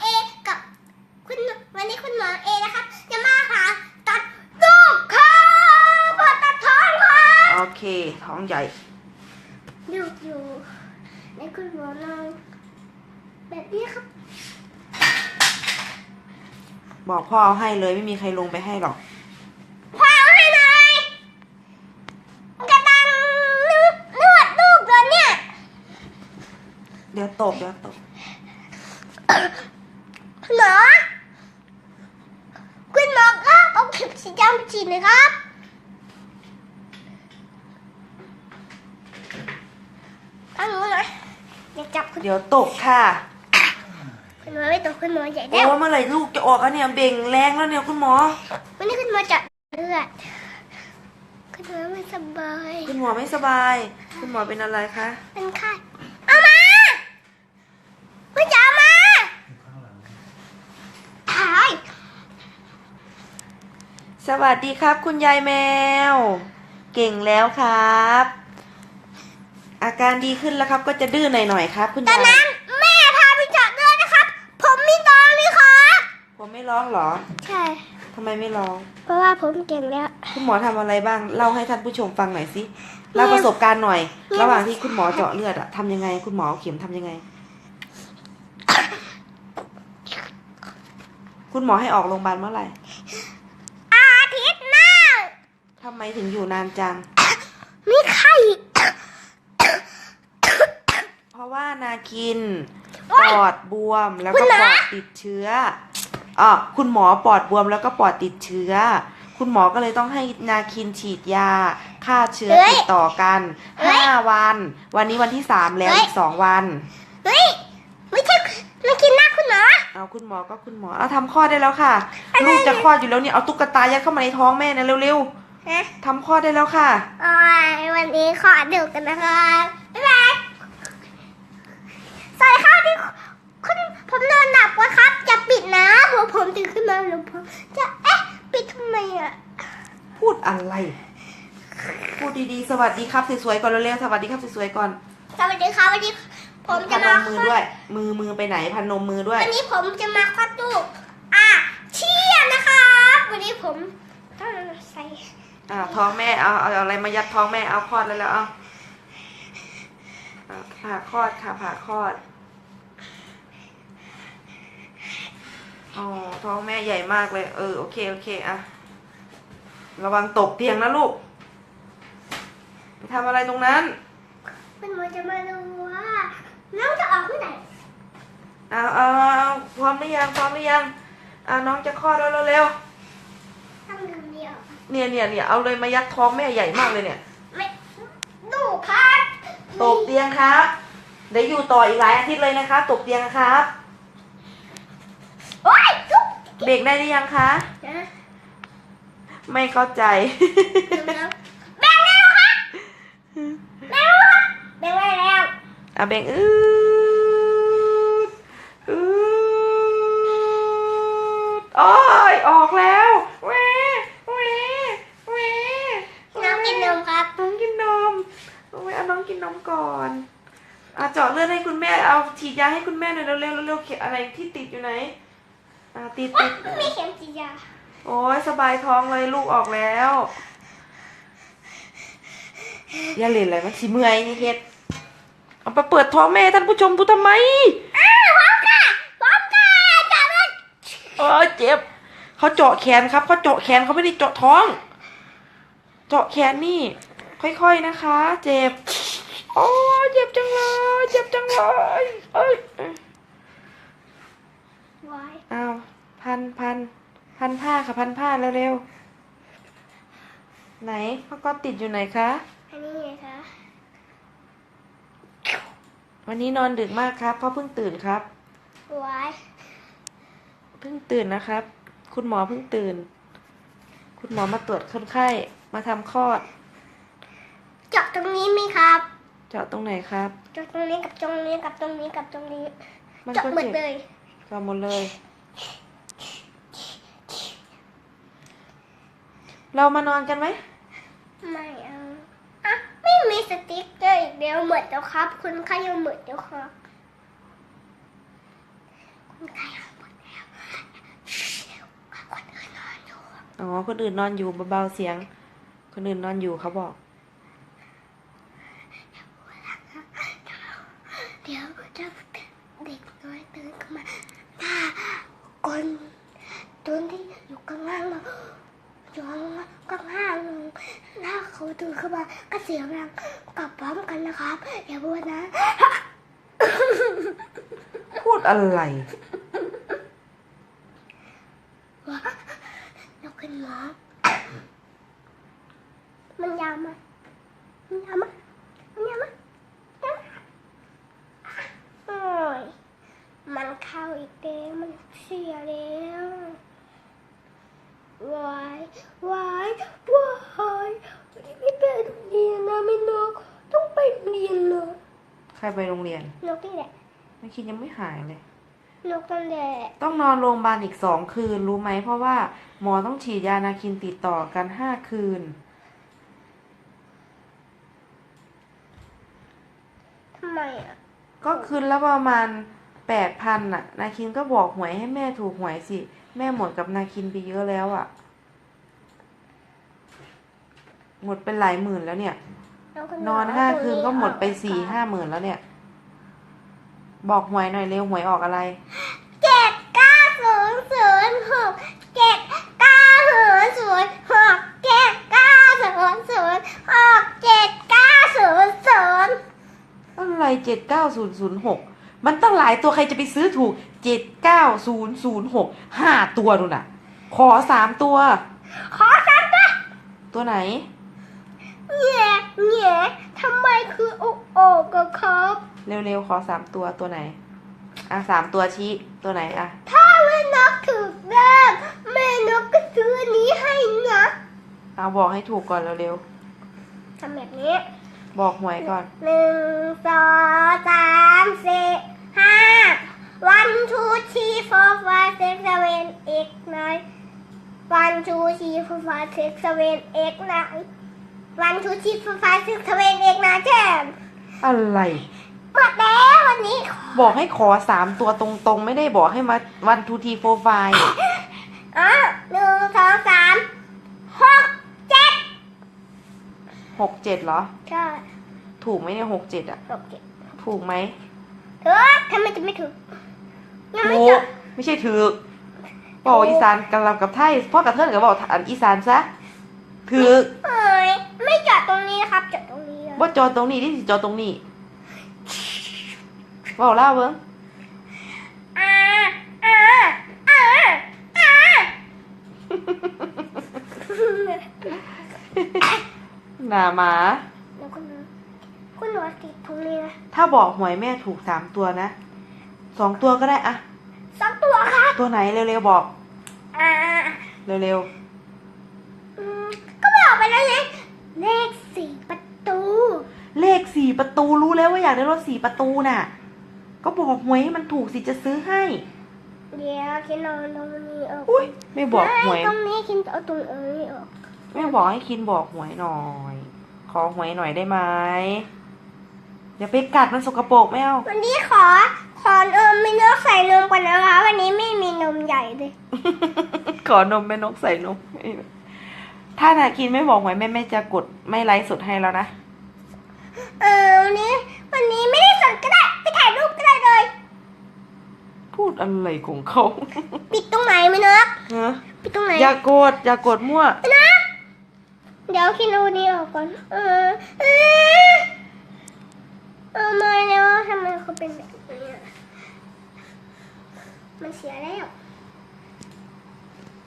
เอกับคุณวันนี้คุณหมอเอนะครับจะมาหาตัดลูกครับผ่าตัดท้องครับโอเค ท้องใหญ่ลูกอยู่ในคุณหมอนอนแบบนี้ครับ บอกพ่อเอาให้เลยไม่มีใครลงไปให้หรอกพ่อเอาให้หน่อยกระตังนวดนวดลูกตัวเนี่ย เดี๋ยวตกเดี๋ยวตก หมอคุณหมอครับ เอาเข็มฉีดยามาฉีดหน่อยครับเอาหนูหน่อยอย่าจับคุณเดี๋ยวตกค่ะคุณหมอไม่ตกคุณหมอใหญ่โอ้แล้วเมื่อไหร่ลูกจะออกอะเนี่ยเบ่งแรงแล้วเนี่ยคุณหมอ วันนี้คุณหมอจะเลือด คุณหมอไม่สบาย คุณหมอไม่สบาย คุณหมอเป็นอะไรคะ เป็นไข้เอามาคุณจะเอามาตาย สวัสดีครับ คุณยายแมว เก่งแล้วครับ อาการดีขึ้นแล้วครับ ก็จะดื้อหน่อยๆครับ คุณตอนยายนั้นแม่พาไปเจาะเลือดนะครับ ผมไม่ร้องเลยครับ ผมไม่ร้องเหรอใช่ ทำไมไม่ร้อง เพราะว่าผมเก่งแล้ว คุณหมอทำอะไรบ้างเล่าให้ท่านผู้ชมฟังหน่อยสิเล่าประสบการณ์หน่อยเนี่ยระหว่างที่คุณหมอเจาะเลือดอะทำยังไง คุณหมอเอาเข็มทำยังไง คุณหมอให้ออกโรงพยาบาลเมื่อไหร่ อาทิตย์หน้า ทำไมถึงอยู่นานจัง มีไข้เพราะว่านาคินโอ๊ปยอดบวมแล้วคุก็ณหมอปอดติดเชื้ออะคุณหมอปอดบวมแล้วก็ปอดติดเชื้อ คุณหมอก็เลยต้องให้นาคินฉีดยาฆ่าเชื้อติดต่อกันห้าวัน วันนี้วันที่สามแล้วอีกสองวันเฮ้ยไม่ใช่ไม่กินหน้าคุณหมอเอาคุณหมอก็คุณหมอเอาทำคลอดได้แล้วค่ะลูกจะคลอดอยู่แล้วเนี่ยเอาตุ๊กตายัดเข้ามาในท้องแม่นะเร็ว นะๆทำคลอดได้แล้วค่ะ โอ้ยวันนี้ขอดูกันนะครับบ๊ายบายสวัสดีครับที่คุณผมนอนหลับวะครับ อย่าปิดนะหัวผมตื่นขึ้นมาแล้วผมจะเอ๊ะ ปิดทำไมอะ พูดอะไร พูดดีๆ สวัสดีครับสวยๆก่อนเร็วๆสวัสดีครับสวยๆก่อน สวัสดีครับวันนี้ผมจะพนมามมือด้วย มือมือไปไหนพันนมมือด้วย วันนี้ผมจะมาคลอดลูกอะเชี่ยนะครับวันนี้ผมต้องใส่ อ่าท้องแม่เอาเอาอะไรมายัดท้องแม่เอาคลอดแล้วแล้วเอาอ่าผ่าคลอดค่ะผ่าคลอดอ๋อท้องแม่ใหญ่มากเลย เออโอเคโอเคอะระวังตกเตียงนะลูกไปทำอะไรตรงนั้นคุณหมอจะมาดูว่าน้องจะออกเมื่อไหร่เอาเอาเอาพร้อมหรือยังพร้อมหรือยังอ่าน้องจะคลอดแล้วเร็วต้องดู เดียวๆเนี่ยเนี่ยเนี่ยเอาเลยมายัดท้องแม่ใหญ่มากเลยเนี่ย ไม่ดูครับตกเตียงครับ เดี๋ยวอยู่ต่ออีกหลายอาทิตย์เลยนะคะ ตกเตียงครับ โอ้ยจุ๊บเบรกได้หรือยังคะ นะไม่เข้าใจ ดูแล้วแบ่งแล้วครับแบ่งแล้วครับแบ่งไว้แล้ว อะเบรกอืดอืดโอ้ยออกแล้วเว้เว้เว้ น้องกินนมครับ น้องกินนมโอ้ยเอาน้องกินนมก่อนอะเจาะเลือดให้คุณแม่เอา ฉีดยาให้คุณแม่หน่อยเร็วๆเร็วๆเข็มอะไรที่ติดอยู่ไหนอะติดว้าติดมีเข็มฉีดยาโอ้ยสบายท้องเลยลูกออกแล้วอย่าเล่นอะไรมันสิเมื่อยนี่เฮ็ดเอาไปเปิดท้องแม่ท่านผู้ชมดูทำไมอ้าวพร้อมค่ะพร้อมค่ะจับเลยเออเจ็บเขาเจาะแขนครับเขาเจาะแขนเขาไม่ได้เจาะท้อง เจาะแขนนี่ ค่อยๆนะคะ เจ็บ โอ้ยเจ็บจังเลยเจ็บจังเลยเอ้ยไว้อ้าวพันพันพันผ้าค่ะพันผ้าเร็วๆไหนพ่อก็ติดอยู่ไหนคะอันนี้ไงคะวันนี้นอนดึกมากครับเพราะเพิ่งตื่นครับไว้เพิ่งตื่นนะครับ คุณหมอเพิ่งตื่น คุณหมอมาตรวจคนไข้มาทำคลอดเจาะตรงนี้ไหมครับ เจาะตรงไหนครับ เจาะตรงนี้กับตรงนี้กับตรงนี้กับตรงนี้มันเจาะก็หมดเจ็บเลยเจาะหมดเลย เรามานอนกันไหมไม่เอาอะไม่มีสติ๊กเกอร์อีกเดียวหมดแล้วครับ คุณค่ายังหมดแล้วครับคใครหมดแล้วคนอื่นนอนอยู่อ๋อคนอื่นนอนอยู่เบาๆเสียง คนอื่นนอนอยู่เขาบอก เดี๋ยวจะเด็กน้อยตื่นขึ้นมาถ้าคน ตัวที่อยู่ข้างล่างเราอยู่ข้างล่างถ้าเขาตื่นขึ้นมาก็เสียงดังกลับพร้อมกันนะครับ อย่าพูดนะ พูดอะไร ว่าเราขึ้นหมอมันยาวไหมมันยาวไหมมันยาวไหมยาวไหมโอ้ยมันเข้าอีกแล้วมันเสียแล้ววายวายวายวันนี้ไม่ไปโรงเรียนนะไม่นกต้องไปโรงเรียนเลย ใค รไปโรงเรียน นกนี่แหละไม่คิดยังไม่หายเลย นกนั่นแหละต้องนอนโรงพยาบาลอีกสองคืนรู้ไหม เพราะว่าหมอต้องฉีดยานาคินติดต่อกันห้าคืน ทำไมอะ ก็คืนละประมาณแปดพันน่ะ นาคินก็บอกหวยให้แม่ถูกหวยสิ แม่หมดกับนาคินไปเยอะแล้วอะ่ะ หมดเป็นหลายหมื่นแล้วเนี่ยเราก็ นอนห้าตรงคืนก็หมดไปสี่ห้าหมื่นแล้วเนี่ย บอกหวยหน่อยเร็วหวยออกอะไรเจ็ดเก้าศูนย์ศูนย์หกเจ็ดเก้าศูนย์ศูนย์หกเจ็ดเก้าศูนย์ศูนย์หกเจ็ดเก้าศูนย์ศูนย์อะไรเจ็ดเก้าศูนย์ศูนย์หกมันตั้งหลายตัวใครจะไปซื้อถูกเจ็ดเก้าศูนย์ศูนย์หกห้าตัวดูน่ะ ขอสามตัว ขอสามตัว ตัวไหน แง่แง่ทำไมคือโอกโอกอะครับ เร็วๆ ขอสามตัวตัวไหน อะสามตัวชี้ตัวไหนอะ ถ้าแม่นกถูกเลิกแม่นกก็ซื้ออันนี้ให้นะเอาบอกให้ถูกก่อนเร็วทำแบบนี้ๆบอกหวยก่อน หนึ่งสองสามสี่ห้า one two three four five six seven eight nine one two three four five six seven eight nine one two three four five six seven eight nine ten อะไร หมดแล้ววันนี้ บอกให้ขอสามตัวตรงๆ ไม่ได้บอกให้มาวันทูทีโฟไฟอะหนึ่งสองสามหกเจ็ดหกเจ็ดเหรอ ใช่ ถูกไหมเนี่ยหกเจ็ดอะหกเจ็ดถูกไหมเออทำไมจะไม่ถูกยังไม่ถูจกบไม่ใช่ถือกบอกอีสานกันลำกับไทยพ่อกับเทิร์นก็บอกอันอีสานซะถือกเอ้ย ไม่จอดตรงนี้นะครับจอดตรงนี้อะว่าจอตรงนี้ที่สิจอตรงนี้บอกเล่าเบิ้งอ่าอ่าอ่าอ่าหนาหมา แล้วคุณคุณหนูติดตรงนี้นะถ้าบอกหวยแม่ถูกสามตัวนะสองตัวก็ได้อะสองตัวครับตัวไหนเร็วๆบอก อ่าเร็วอืมก็บอกไปแล้วไง เลขสี่ประตูๆเลขสี่ประตูรู้แล้วว่าอยากได้รถสี่ประตูน่ะ ก็บอกหวยให้มันถูกสิจะซื้อให้ เดี๋ยวคิดนอนตรงนี้ออกอุ้ยไม่บอกหวยไม่ตรงนี้คิดเอาตรงเอ้ยออกแม่บอกให้คินบอกหวยหน่อย ขอหวยหน่อยได้ไหมอย่าไปกัดมันสกปรกไม่เอา วันนี้ขอ ขอเออไม่เลือกใส่นมก่อนนะคะ วันนี้ไม่มีนมใหญ่เลย ขอนมแม่นกใส่นมไม่ ถ้านาคินไม่บอกหวยแม่แม่จะกดไม่ไลฟ์สดให้แล้วนะ เออวันนี้ วันนี้ไม่ได้สดก็ได้ ไปถ่ายรูปก็ได้เลย พูดอะไรของเขาปิดตรงไหนไม่เลือกฮะปิดตรงไหนอย่ากดอย่ากดมั่วนะเดี๋ยวคิดดูนี้ออกก่อน เออ เออเออมาแล้วทำไมเขาเป็นแบบนี้อะมันเสียแล้ว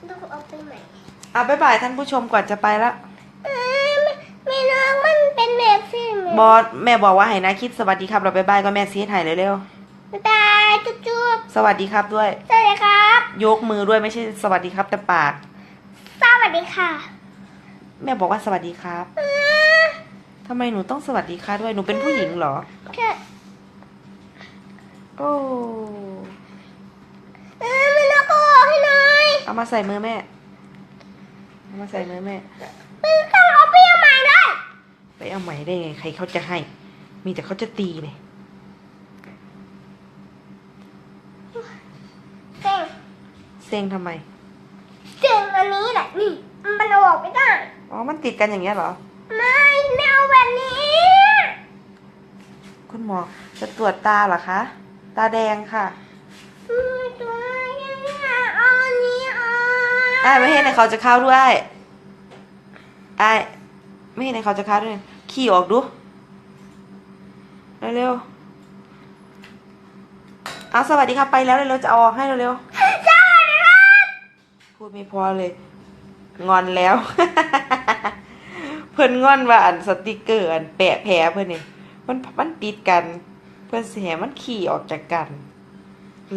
ต้องเอาไปใหม่ อะบ๊ายบายท่านผู้ชมก่อนจะไปละเออไม่ไม่น้องมันเป็นแบบสิบอสแม่บอกว่าให้นาคิดสวัสดีครับเราบ๊ายบายก็แม่ซีถ่ายเร็วบ๊ายบายจุ๊บจุ๊บๆสวัสดีครับด้วยสวัสดีครับ ยกมือด้วยไม่ใช่สวัสดีครับแต่ปาก สวัสดีค่ะ แม่บอกว่าสวัสดีครับเออทำไมหนูต้องสวัสดีค่ะด้วยหนูเป็นผู้หญิงเหรอแค่โอ้เออมันนกก็บอกให้หน่อยเอามาใส่มือแม่เอา มาใส่มือแม่มันต้องเอาไปเอาใหม่ด้วยไปเอาใหม่ได้ไงใครเขาจะให้ มีแต่เขาจะตีเลยเซ็งทำไมเจ๋งอันนี้แหละนี่มันเอาออกไม่ได้อ๋อมันติดกันอย่างเงี้ยเหรอ ไม่ไม่เอาแบบนี้ คุณหมอจะตรวจตาเหรอคะ ตาแดงค่ะอืมตัวนี้เอาอันนี้เอาไอ้ายไม่เห็นในเขาจะเข้าด้วย ไอ้ายไม่เห็นในเขาจะเข้าด้วยขี่ออกดู เร็วๆเอาสวัสดีครับไปแล้วเร็วๆจะเอาออกให้เร็วสวัสดีครับๆพูดไม่พอเลย งอนแล้ว เพิ่นงอนว่าอันสติกเกอร์อันแปะแผลเพิ่นนี่มันมันติดกัน เพื่อนเสียมันขี่ออกจากกัน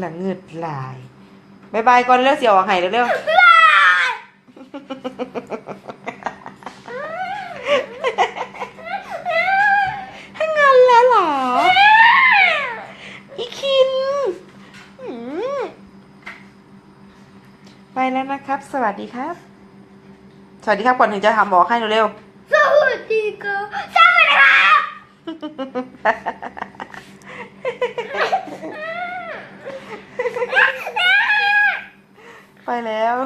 ละเงืดลายบายบายก่อนเร็วเสียวออกให้เร็วๆ แล้วนะครับ สวัสดีครับ สวัสดีครับก่อนถึงจะถามบอกให้เร็วสวัสดีครับสวัสดีครับไปแล้ว